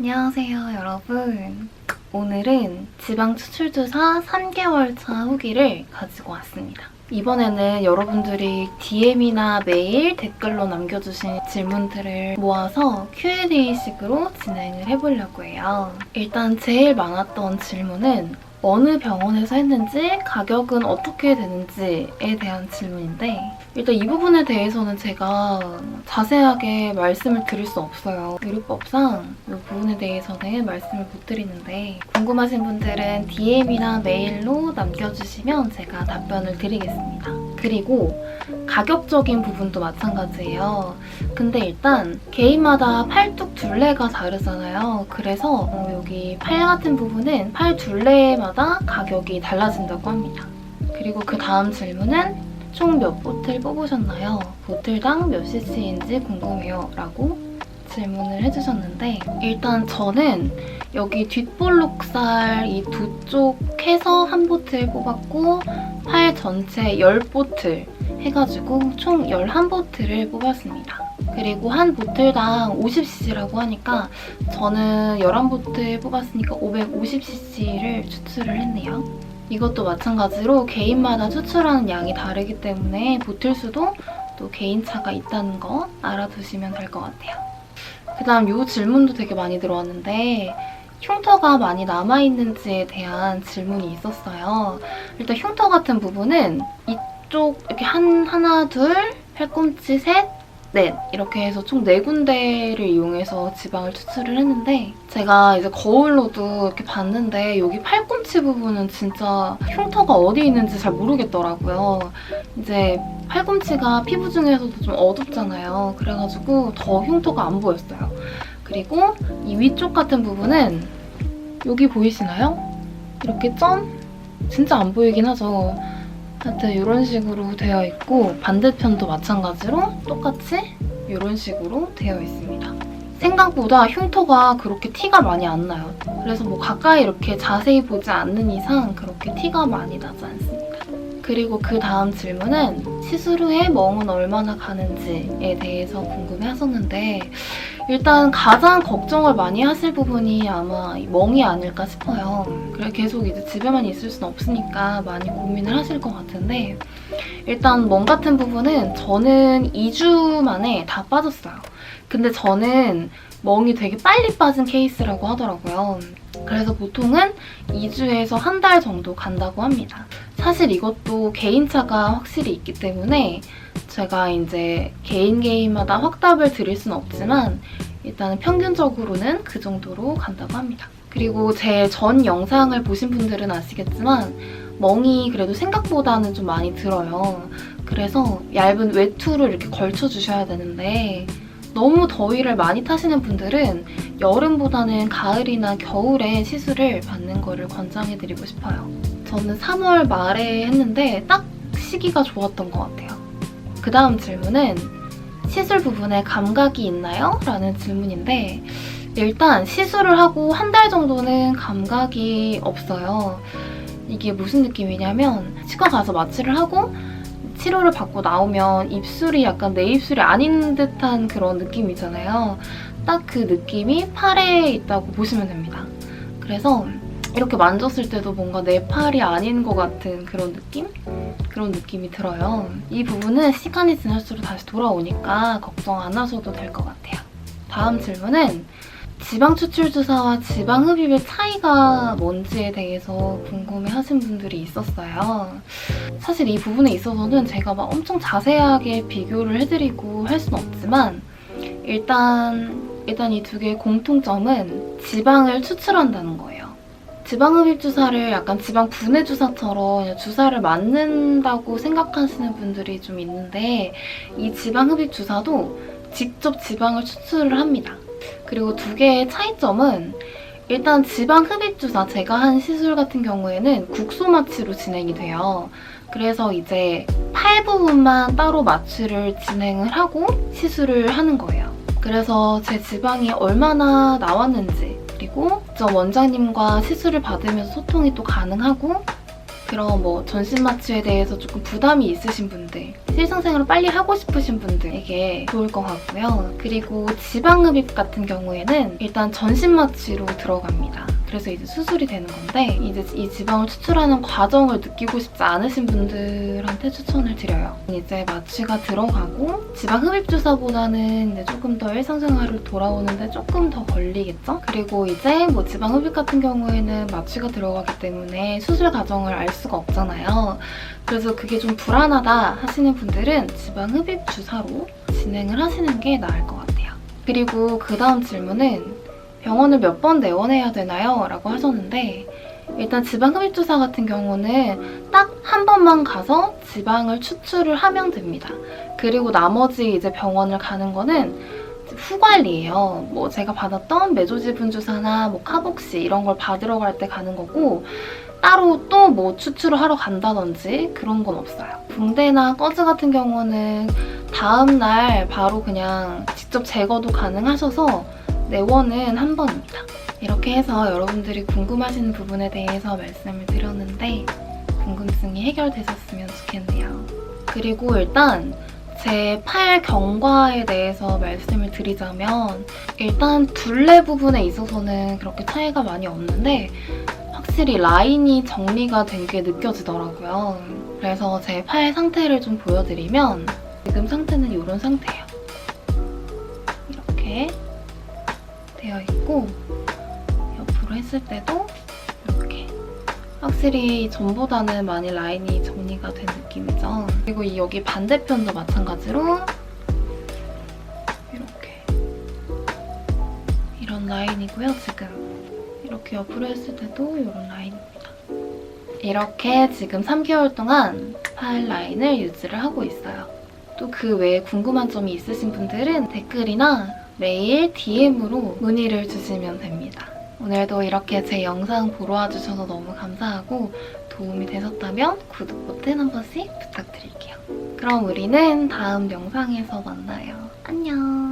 안녕하세요, 여러분. 오늘은 지방 추출주사 3개월 차 후기를 가지고 왔습니다. 이번에는 여러분들이 DM이나 메일 댓글로 남겨주신 질문들을 모아서 Q&A식으로 진행을 해보려고 해요. 일단 제일 많았던 질문은 어느 병원에서 했는지, 가격은 어떻게 되는지에 대한 질문인데 일단 이 부분에 대해서는 제가 자세하게 말씀을 드릴 수 없어요. 의료법상 이 부분에 대해서는 말씀을 못 드리는데 궁금하신 분들은 DM이나 메일로 남겨주시면 제가 답변을 드리겠습니다. 그리고 가격적인 부분도 마찬가지예요. 근데 일단 개인마다 팔뚝 둘레가 다르잖아요. 그래서 어, 여기 팔 같은 부분은 팔 둘레마다 가격이 달라진다고 합니다. 그리고 그 다음 질문은 총 몇 보틀 뽑으셨나요? 보틀당 몇 cc인지 궁금해요. 라고 질문을 해주셨는데 일단 저는 여기 뒷볼록살 이 두 쪽 해서 한 보틀 뽑았고 팔 전체 10보틀 해가지고 총 11보틀을 뽑았습니다. 그리고 한 보틀당 50cc라고 하니까 저는 11보틀 뽑았으니까 550cc를 추출을 했네요. 이것도 마찬가지로 개인마다 추출하는 양이 다르기 때문에 보틀 수도 또 개인차가 있다는 거 알아두시면 될 것 같아요. 그 다음 이 질문도 되게 많이 들어왔는데 흉터가 많이 남아있는지에 대한 질문이 있었어요. 일단 흉터 같은 부분은 이쪽 이렇게 한, 하나, 둘, 팔꿈치 셋, 넷 이렇게 해서 총 네 군데를 이용해서 지방을 추출을 했는데 제가 이제 거울로도 이렇게 봤는데 여기 팔꿈치 부분은 진짜 흉터가 어디 있는지 잘 모르겠더라고요. 이제 팔꿈치가 피부 중에서도 좀 어둡잖아요. 그래가지고 더 흉터가 안 보였어요. 그리고 이 위쪽 같은 부분은 여기 보이시나요? 이렇게 점? 진짜 안 보이긴 하죠. 하여튼 이런 식으로 되어 있고 반대편도 마찬가지로 똑같이 이런 식으로 되어 있습니다. 생각보다 흉터가 그렇게 티가 많이 안 나요. 그래서 뭐 가까이 이렇게 자세히 보지 않는 이상 그렇게 티가 많이 나지 않습니다. 그리고 그 다음 질문은 시술 후에 멍은 얼마나 가는지에 대해서 궁금해 하셨는데 일단 가장 걱정을 많이 하실 부분이 아마 이 멍이 아닐까 싶어요. 그래 계속 이제 집에만 있을 수는 없으니까 많이 고민을 하실 것 같은데 일단 멍 같은 부분은 저는 2주 만에 다 빠졌어요. 근데 저는 멍이 되게 빨리 빠진 케이스라고 하더라고요. 그래서 보통은 2주에서 한 달 정도 간다고 합니다. 사실 이것도 개인차가 확실히 있기 때문에 제가 이제 개인 개인마다 확답을 드릴 수는 없지만 일단은 평균적으로는 그 정도로 간다고 합니다. 그리고 제 전 영상을 보신 분들은 아시겠지만 멍이 그래도 생각보다는 좀 많이 들어요. 그래서 얇은 외투를 이렇게 걸쳐 주셔야 되는데 너무 더위를 많이 타시는 분들은 여름보다는 가을이나 겨울에 시술을 받는 거를 권장해드리고 싶어요. 저는 3월 말에 했는데 딱 시기가 좋았던 것 같아요. 그 다음 질문은 시술 부분에 감각이 있나요? 라는 질문인데 일단 시술을 하고 한 달 정도는 감각이 없어요. 이게 무슨 느낌이냐면 치과 가서 마취를 하고 치료를 받고 나오면 입술이 약간 내 입술이 아닌 듯한 그런 느낌이잖아요. 딱 그 느낌이 팔에 있다고 보시면 됩니다. 그래서 이렇게 만졌을 때도 뭔가 내 팔이 아닌 것 같은 그런 느낌? 그런 느낌이 들어요. 이 부분은 시간이 지날수록 다시 돌아오니까 걱정 안 하셔도 될 것 같아요. 다음 질문은 지방 추출 주사와 지방 흡입의 차이가 뭔지에 대해서 궁금해 하신 분들이 있었어요. 사실 이 부분에 있어서는 제가 막 엄청 자세하게 비교를 해드리고 할 수는 없지만 일단 일단 이 두 개의 공통점은 지방을 추출한다는 거예요. 지방 흡입 주사를 약간 지방 분해 주사처럼 주사를 맞는다고 생각하시는 분들이 좀 있는데 이 지방 흡입 주사도 직접 지방을 추출을 합니다. 그리고 두 개의 차이점은 일단 지방 흡입 주사 제가 한 시술 같은 경우에는 국소 마취로 진행이 돼요. 그래서 이제 팔 부분만 따로 마취를 진행을 하고 시술을 하는 거예요. 그래서 제 지방이 얼마나 나왔는지 그리고 저 원장님과 시술을 받으면서 소통이 또 가능하고 그런 뭐 전신 마취에 대해서 조금 부담이 있으신 분들 일상생활을 빨리 하고 싶으신 분들에게 좋을 것 같고요. 그리고 지방흡입 같은 경우에는 일단 전신 마취로 들어갑니다. 그래서 이제 수술이 되는 건데 이제 이 지방을 추출하는 과정을 느끼고 싶지 않으신 분들한테 추천을 드려요. 이제 마취가 들어가고 지방 흡입 주사보다는 이제 조금 더 일상생활을 돌아오는데 조금 더 걸리겠죠? 그리고 이제 뭐 지방 흡입 같은 경우에는 마취가 들어가기 때문에 수술 과정을 알 수가 없잖아요. 그래서 그게 좀 불안하다 하시는 분들은 지방 흡입 주사로 진행을 하시는 게 나을 것 같아요. 그리고 그 다음 질문은 병원을 몇 번 내원해야 되나요? 라고 하셨는데 일단 지방 흡입 주사 같은 경우는 딱 한 번만 가서 지방을 추출을 하면 됩니다. 그리고 나머지 이제 병원을 가는 거는 후관리예요. 뭐 제가 받았던 메조지분 주사나 뭐 카복시 이런 걸 받으러 갈 때 가는 거고 따로 또 뭐 추출을 하러 간다든지 그런 건 없어요. 붕대나 꺼즈 같은 경우는 다음 날 바로 그냥 직접 제거도 가능하셔서 내원은 한 번입니다. 이렇게 해서 여러분들이 궁금하신 부분에 대해서 말씀을 드렸는데 궁금증이 해결되셨으면 좋겠네요. 그리고 일단 제 팔 경과에 대해서 말씀을 드리자면 일단 둘레 부분에 있어서는 그렇게 차이가 많이 없는데 확실히 라인이 정리가 된 게 느껴지더라고요. 그래서 제 팔 상태를 좀 보여드리면 지금 상태는 이런 상태예요. 이렇게 되어 있고 옆으로 했을 때도 이렇게 확실히 전보다는 많이 라인이 정리가 된 느낌이죠. 그리고 이 여기 반대편도 마찬가지로 이렇게 이런 라인이고요. 지금 이렇게 옆으로 했을 때도 이런 라인입니다. 이렇게 지금 3개월 동안 팔 라인을 유지를 하고 있어요. 또 그 외에 궁금한 점이 있으신 분들은 댓글이나 메일, DM으로 문의를 주시면 됩니다. 오늘도 이렇게 제 영상 보러 와주셔서 너무 감사하고 도움이 되셨다면 구독 버튼 한 번씩 부탁드릴게요. 그럼 우리는 다음 영상에서 만나요. 안녕!